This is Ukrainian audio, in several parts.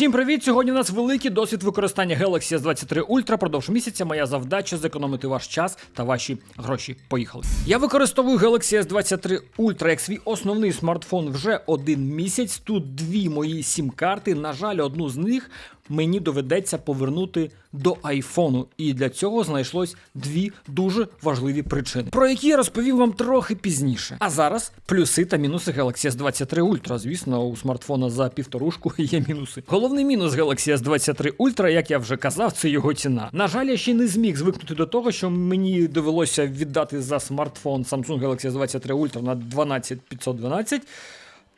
Всім привіт! Сьогодні у нас великий досвід використання Galaxy S23 Ultra. Продовж місяця моя завдача зекономити ваш час та ваші гроші. Поїхали. Я використовую Galaxy S23 Ultra як свій основний смартфон вже один місяць. Тут дві мої сім-карти. На жаль, одну з них мені доведеться повернути до айфону. І для цього знайшлось дві дуже важливі причини, про які я розповім вам трохи пізніше. А зараз плюси та мінуси Galaxy S23 Ultra. Звісно, у смартфона за півторушку є мінуси. Головний мінус Galaxy S23 Ultra, як я вже казав, це його ціна. На жаль, я ще не зміг звикнути до того, що мені довелося віддати за смартфон Samsung Galaxy S23 Ultra на 12512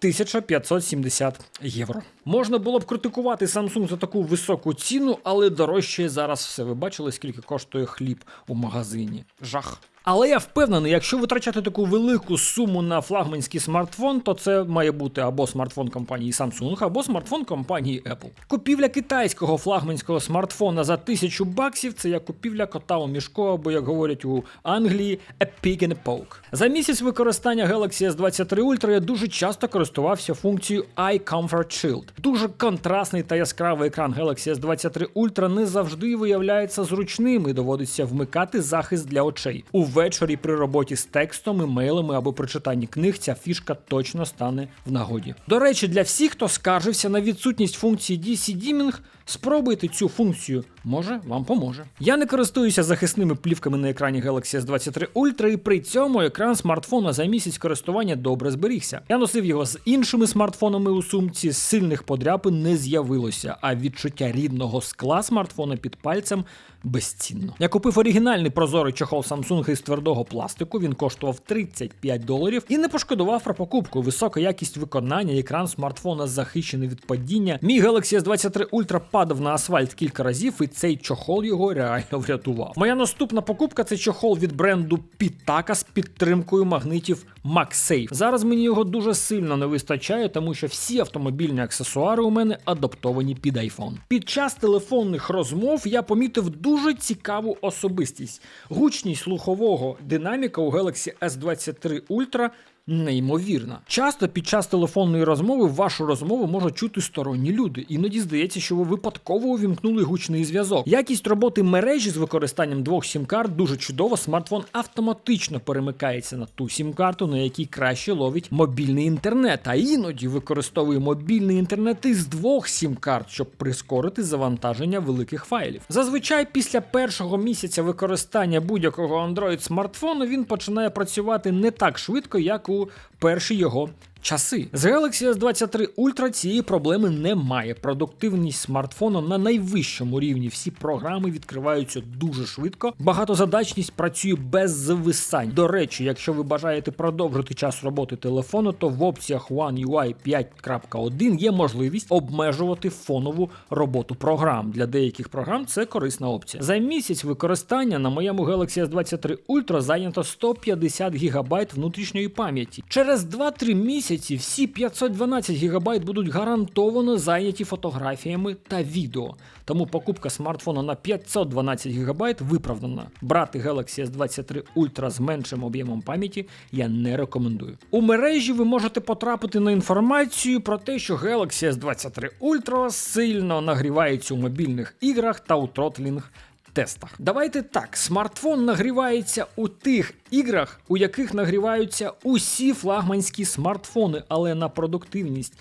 1570 євро. Можна було б критикувати Samsung за таку високу ціну, але дорожче зараз все. Ви бачили, скільки коштує хліб у магазині? Жах. Але я впевнений, якщо витрачати таку велику суму на флагманський смартфон, то це має бути або смартфон компанії Samsung, або смартфон компанії Apple. Купівля китайського флагманського смартфона за тисячу баксів це як купівля кота у мішку, або як говорять у Англії, a pig in a poke. За місяць використання Galaxy S23 Ultra я дуже часто користувався функцією Eye Comfort Shield. Дуже контрастний та яскравий екран Galaxy S23 Ultra не завжди виявляється зручним і доводиться вмикати захист для очей. Увечері при роботі з текстом, імейлами або прочитанні книг ця фішка точно стане в нагоді. До речі, для всіх, хто скаржився на відсутність функції DC Dimming, спробуйте цю функцію. Може, вам поможе. Я не користуюся захисними плівками на екрані Galaxy S23 Ultra, і при цьому екран смартфона за місяць користування добре зберігся. Я носив його з іншими смартфонами у сумці, сильних подряпин не з'явилося, а відчуття рідного скла смартфона під пальцем безцінно. Я купив оригінальний прозорий чохол Samsung із твердого пластику. Він коштував 35 доларів і не пошкодував про покупку. Висока якість виконання, екран смартфона захищений від падіння. Мій Galaxy S23 Ultra падав на асфальт кілька разів, і цей чохол його реально врятував. Моя наступна покупка це чохол від бренду Pitaka з підтримкою магнитів MagSafe. Зараз мені його дуже сильно не вистачає, тому що всі автомобільні аксесуари у мене адаптовані під iPhone. Під час телефонних розмов я помітив дуже цікаву особистість. Гучність слухового динаміка у Galaxy S23 Ultra Неймовірна. Часто під час телефонної розмови вашу розмову можуть чути сторонні люди. Іноді здається, що ви випадково увімкнули гучний зв'язок. Якість роботи мережі з використанням двох сім-карт дуже чудова. Смартфон автоматично перемикається на ту сім-карту, на якій краще ловить мобільний інтернет. А іноді використовує мобільний інтернет із двох сім-карт, щоб прискорити завантаження великих файлів. Зазвичай після першого місяця використання будь-якого Android смартфону він починає працювати не так швидко, як у перші його часи. З Galaxy S23 Ultra цієї проблеми немає. Продуктивність смартфону на найвищому рівні. Всі програми відкриваються дуже швидко. Багатозадачність працює без зависань. До речі, якщо ви бажаєте продовжити час роботи телефону, то в опціях One UI 5.1 є можливість обмежувати фонову роботу програм. Для деяких програм це корисна опція. За місяць використання на моєму Galaxy S23 Ultra зайнято 150 ГБ внутрішньої пам'яті. Через 2-3 місяці всі 512 ГБ будуть гарантовано зайняті фотографіями та відео. Тому покупка смартфона на 512 ГБ виправдана. Брати Galaxy S23 Ultra з меншим об'ємом пам'яті я не рекомендую. У мережі ви можете потрапити на інформацію про те, що Galaxy S23 Ultra сильно нагрівається у мобільних іграх та у тротлінг тестах. Давайте так, смартфон нагрівається у тих іграх, у яких нагріваються усі флагманські смартфони, але на продуктивність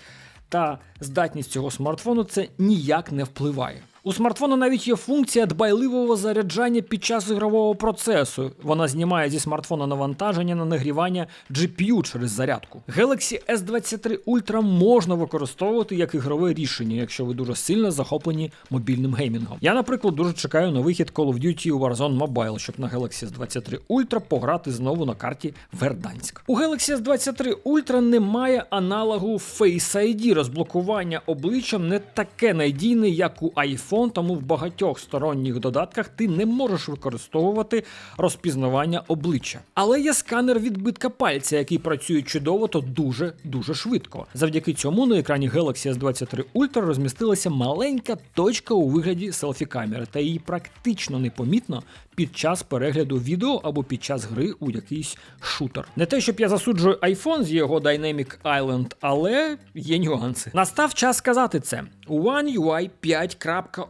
та здатність цього смартфону це ніяк не впливає. У смартфона навіть є функція дбайливого заряджання під час ігрового процесу. Вона знімає зі смартфона навантаження на нагрівання GPU через зарядку. Galaxy S23 Ultra можна використовувати як ігрове рішення, якщо ви дуже сильно захоплені мобільним геймінгом. Я, наприклад, дуже чекаю на вихід Call of Duty Warzone Mobile, щоб на Galaxy S23 Ultra пограти знову на карті Верданськ. У Galaxy S23 Ultra немає аналогу Face ID. Розблокування обличчям не таке надійне, як у iPhone iPhone, тому в багатьох сторонніх додатках ти не можеш використовувати розпізнавання обличчя. Але є сканер відбитка пальця, який працює чудово та дуже дуже швидко. Завдяки цьому на екрані Galaxy S23 Ultra розмістилася маленька точка у вигляді селфі-камери, та її практично непомітно під час перегляду відео або під час гри у якийсь шутер. Не те, щоб я засуджую iPhone з його Dynamic Island, але є нюанси. Настав час сказати це. One UI 5.1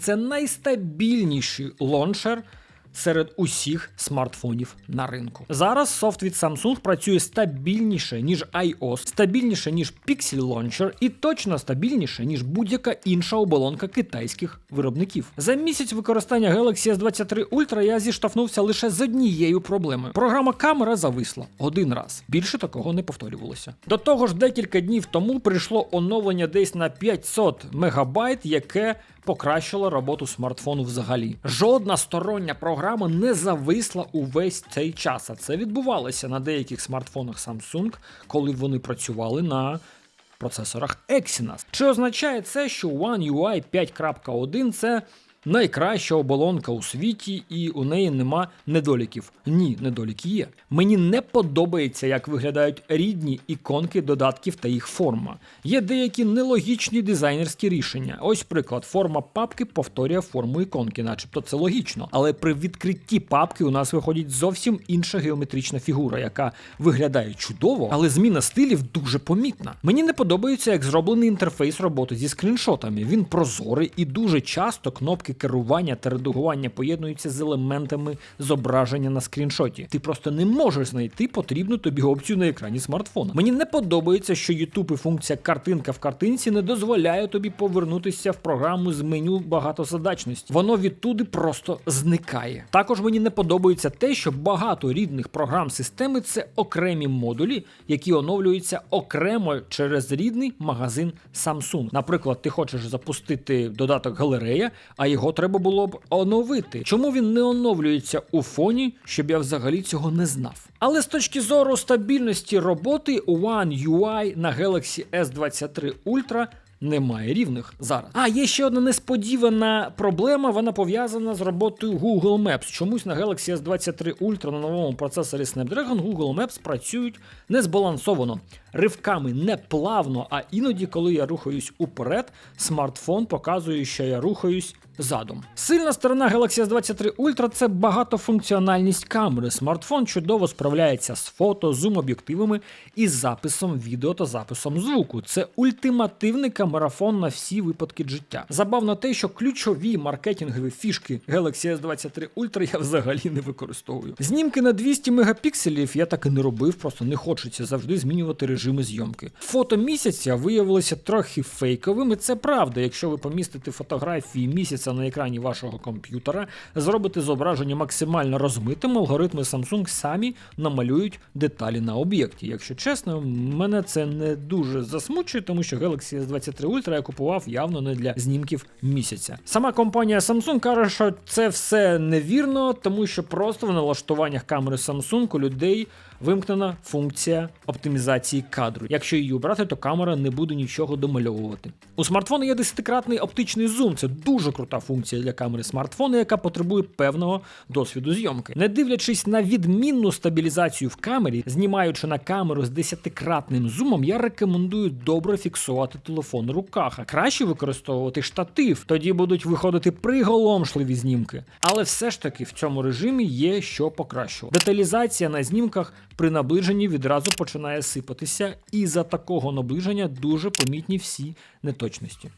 це найстабільніший лончер серед усіх смартфонів на ринку. Зараз софт від Samsung працює стабільніше, ніж iOS, стабільніше, ніж Pixel Launcher і точно стабільніше, ніж будь-яка інша оболонка китайських виробників. За місяць використання Galaxy S23 Ultra я зіштовхнувся лише з однією проблемою. Програма камера зависла один раз. Більше такого не повторювалося. До того ж, декілька днів тому прийшло оновлення десь на 500 мегабайт, яке покращило роботу смартфону взагалі. Жодна стороння програма не зависла увесь цей час. А це відбувалося на деяких смартфонах Samsung, коли вони працювали на процесорах Exynos. Чи означає це, що One UI 5.1 це найкраща оболонка у світі, і у неї нема недоліків? Ні, недоліки є. Мені не подобається, як виглядають рідні іконки додатків та їх форма. Є деякі нелогічні дизайнерські рішення. Ось приклад, форма папки повторює форму іконки, начебто це логічно. Але при відкритті папки у нас виходить зовсім інша геометрична фігура, яка виглядає чудово, але зміна стилів дуже помітна. Мені не подобається, як зроблений інтерфейс роботи зі скріншотами. Він прозорий і дуже часто кнопки керування та редагування поєднуються з елементами зображення на скріншоті. Ти просто не можеш знайти потрібну тобі опцію на екрані смартфона. Мені не подобається, що YouTube і функція картинка в картинці не дозволяє тобі повернутися в програму з меню багатозадачності. Воно відтуди просто зникає. Також мені не подобається те, що багато рідних програм системи це окремі модулі, які оновлюються окремо через рідний магазин Samsung. Наприклад, ти хочеш запустити додаток галерея, а його треба було б оновити. Чому він не оновлюється у фоні, щоб я взагалі цього не знав? Але з точки зору стабільності роботи One UI на Galaxy S23 Ultra немає рівних зараз. А є ще одна несподівана проблема. Вона пов'язана з роботою Google Maps. Чомусь на Galaxy S23 Ultra на новому процесорі Snapdragon Google Maps працюють незбалансовано, ривками не плавно. А іноді, коли я рухаюсь уперед, смартфон показує, що я рухаюсь. Задом. Сильна сторона Galaxy S23 Ultra це багатофункціональність камери. Смартфон чудово справляється з фото, зум-об'єктивами і записом відео та записом звуку. Це ультимативний камерафон на всі випадки життя. Забавно те, що ключові маркетингові фішки Galaxy S23 Ultra я взагалі не використовую. Знімки на 200 мегапікселів я так і не робив, просто не хочеться завжди змінювати режими зйомки. Фото місяця виявилося трохи фейковими. Це правда, якщо ви помістите фотографії місяця на екрані вашого комп'ютера, зробите зображення максимально розмитим, алгоритми Samsung самі намалюють деталі на об'єкті. Якщо чесно, мене це не дуже засмучує, тому що Galaxy S23 Ultra я купував явно не для знімків місяця. Сама компанія Samsung каже, що це все невірно, тому що просто в налаштуваннях камери Samsung у людей вимкнена функція оптимізації кадру. Якщо її обрати, то камера не буде нічого домальовувати. У смартфона є десятикратний оптичний зум. Це дуже крута функція для камери смартфона, яка потребує певного досвіду зйомки. Не дивлячись на відмінну стабілізацію в камері, знімаючи на камеру з десятикратним зумом, я рекомендую добре фіксувати телефон у руках, а краще використовувати штатив. Тоді будуть виходити приголомшливі знімки. Але все ж таки в цьому режимі є що покращувати. Деталізація на знімках при наближенні відразу починає сипатися, і за такого наближення дуже помітні всі неточності.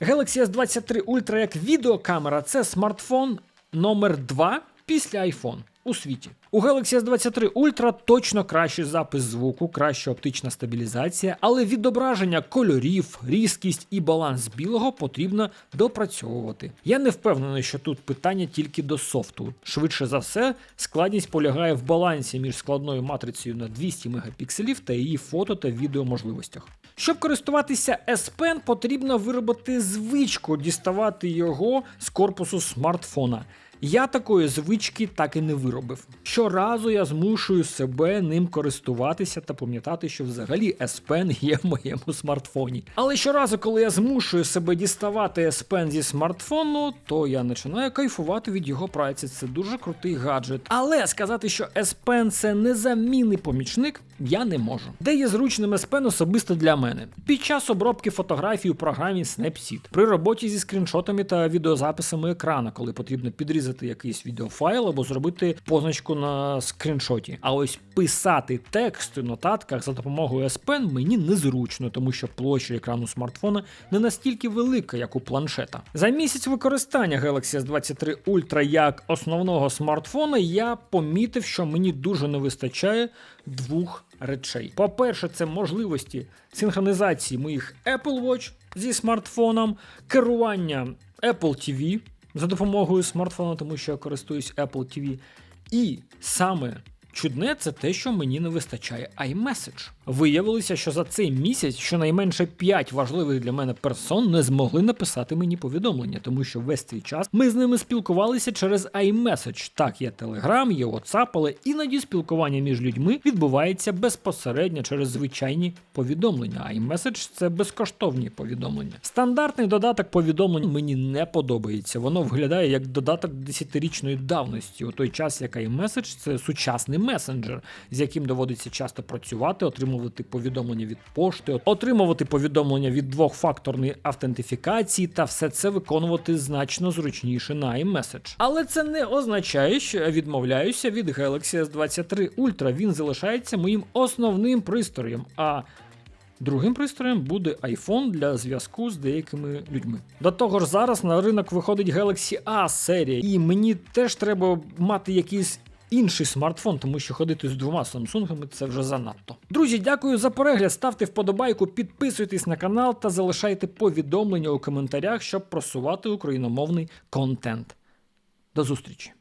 Galaxy S23 Ultra як відеокамера це смартфон номер 2 після iPhone у світі. У Galaxy S23 Ultra точно кращий запис звуку, краща оптична стабілізація, але відображення кольорів, різкість і баланс білого потрібно допрацьовувати. Я не впевнений, що тут питання тільки до софту. Швидше за все, складність полягає в балансі між складною матрицею на 200 мегапікселів та її фото та відеоможливостях. Щоб користуватися S Pen, потрібно виробити звичку діставати його з корпусу смартфона. Я такої звички так і не виробив. Щоразу я змушую себе ним користуватися та пам'ятати, що взагалі S Pen є в моєму смартфоні. Але щоразу, коли я змушую себе діставати S Pen зі смартфону, то я починаю кайфувати від його праці. Це дуже крутий гаджет. Але сказати, що S Pen це незамінний помічник, я не можу. Де є зручним S особисто для мене? Під час обробки фотографій у програмі Snapseed, при роботі зі скріншотами та відеозаписами екрана, коли потрібно підрізати якийсь відеофайл або зробити позначку на скріншоті. А ось писати текст у нотатках за допомогою S Pen мені незручно, тому що площа екрану смартфона не настільки велика, як у планшета. За місяць використання Galaxy S23 Ultra як основного смартфона я помітив, що мені дуже не вистачає двох речей. По-перше, це можливості синхронізації моїх Apple Watch зі смартфоном, керування Apple TV за допомогою смартфона, тому що я користуюсь Apple TV. І саме чудне це те, що мені не вистачає iMessage. Виявилося, що за цей місяць щонайменше 5 важливих для мене персон не змогли написати мені повідомлення, тому що весь цей час ми з ними спілкувалися через iMessage. Так, є Telegram, є WhatsApp, але іноді спілкування між людьми відбувається безпосередньо через звичайні повідомлення. iMessage – це безкоштовні повідомлення. Стандартний додаток повідомлень мені не подобається. Воно виглядає як додаток 10-річної давності. У той час, як iMessage – це сучасний месенджер, з яким доводиться часто працювати, отримувати повідомлення від пошти, отримувати повідомлення від двохфакторної автентифікації та все це виконувати значно зручніше на iMessage. Але це не означає, що я відмовляюся від Galaxy S23 Ultra. Він залишається моїм основним пристроєм. А Другим пристроєм буде iPhone для зв'язку з деякими людьми. До того ж, зараз на ринок виходить Galaxy A серія, і мені теж треба мати якийсь інший смартфон, тому що ходити з двома Samsung це вже занадто. Друзі, дякую за перегляд. Ставте вподобайку, підписуйтесь на канал та залишайте повідомлення у коментарях, щоб просувати україномовний контент. До зустрічі!